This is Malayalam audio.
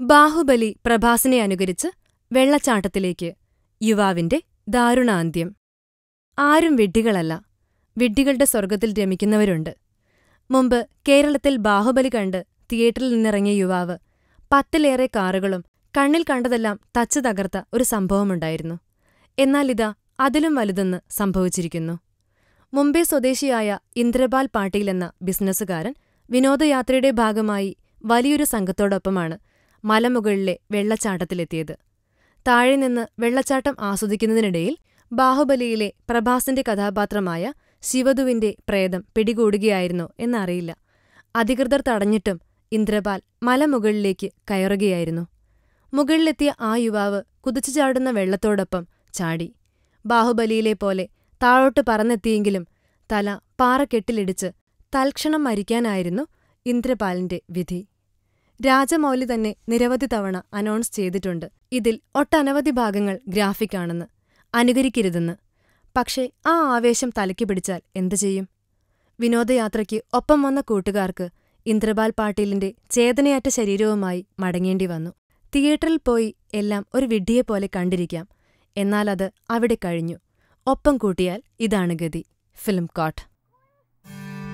ബാഹുബലി പ്രഭാസിനെ അനുകരിച്ച് വെള്ളച്ചാട്ടത്തിലേക്ക് യുവാവിന്റെ ദാരുണാന്ത്യം. ആരും വിഡ്ഢികളല്ല. വിഡ്ഢികളുടെ സ്വർഗത്തിൽ രമിക്കുന്നവരുണ്ട്. മുമ്പ് കേരളത്തിൽ ബാഹുബലി കണ്ട് തിയേറ്ററിൽ നിന്നിറങ്ങിയ യുവാവ് പത്തിലേറെ കാറുകളും കണ്ണിൽ കണ്ടതെല്ലാം തച്ചു തകർത്ത ഒരു സംഭവമുണ്ടായിരുന്നു. എന്നാൽ ഇതാ അതിലും വലുതെന്ന് സംഭവിച്ചിരിക്കുന്നു. മുംബൈ സ്വദേശിയായ ഇന്ദ്രപാൽ പാട്ടീൽ എന്ന ബിസിനസ്സുകാരൻ വിനോദയാത്രയുടെ ഭാഗമായി വലിയൊരു സംഘത്തോടൊപ്പമാണ് മലമുകളിലെ വെള്ളച്ചാട്ടത്തിലെത്തിയത്. താഴെ നിന്ന് വെള്ളച്ചാട്ടം ആസ്വദിക്കുന്നതിനിടയിൽ ബാഹുബലിയിലെ പ്രഭാസിന്റെ കഥാപാത്രമായ ശിവധുവിന്റെ പ്രേതം പിടികൂടുകയായിരുന്നു എന്നറിയില്ല. അധികൃതർ തടഞ്ഞിട്ടും ഇന്ദ്രപാൽ മലമുകളിലേക്ക് കയറുകയായിരുന്നു. മുകളിലെത്തിയ ആ യുവാവ് കുതിച്ചു ചാടുന്ന വെള്ളത്തോടൊപ്പം ചാടി. ബാഹുബലിയിലെ പോലെ താഴോട്ട് പറന്നെത്തിയെങ്കിലും തല പാറക്കെട്ടിലിടിച്ച് തൽക്ഷണം മരിക്കാനായിരുന്നു ഇന്ദ്രപാലിന്റെ വിധി. രാജമൗലി തന്നെ നിരവധി തവണ അനൗൺസ് ചെയ്തിട്ടുണ്ട്. ഇതിൽ ഒട്ടനവധി ഭാഗങ്ങൾ ഗ്രാഫിക്കാണെന്ന് അനുകരിക്കരുതെന്ന്. പക്ഷേ ആ ആവേശം തലയ്ക്ക് പിടിച്ചാൽ എന്തു ചെയ്യും? വിനോദയാത്രയ്ക്ക് ഒപ്പം വന്ന കൂട്ടുകാർക്ക് ഇന്ദ്രപാൽ പാട്ടീലിന്റെ ചേതനയാറ്റ ശരീരവുമായി മടങ്ങേണ്ടി വന്നു. തിയേറ്ററിൽ പോയി എല്ലാം ഒരു വിഡ്ഢിയെപ്പോലെ കണ്ടിരിക്കാം. എന്നാലത് അവിടെ കഴിഞ്ഞു. ഒപ്പം കൂട്ടിയാൽ ഇതാണ് ഗതി. Film coat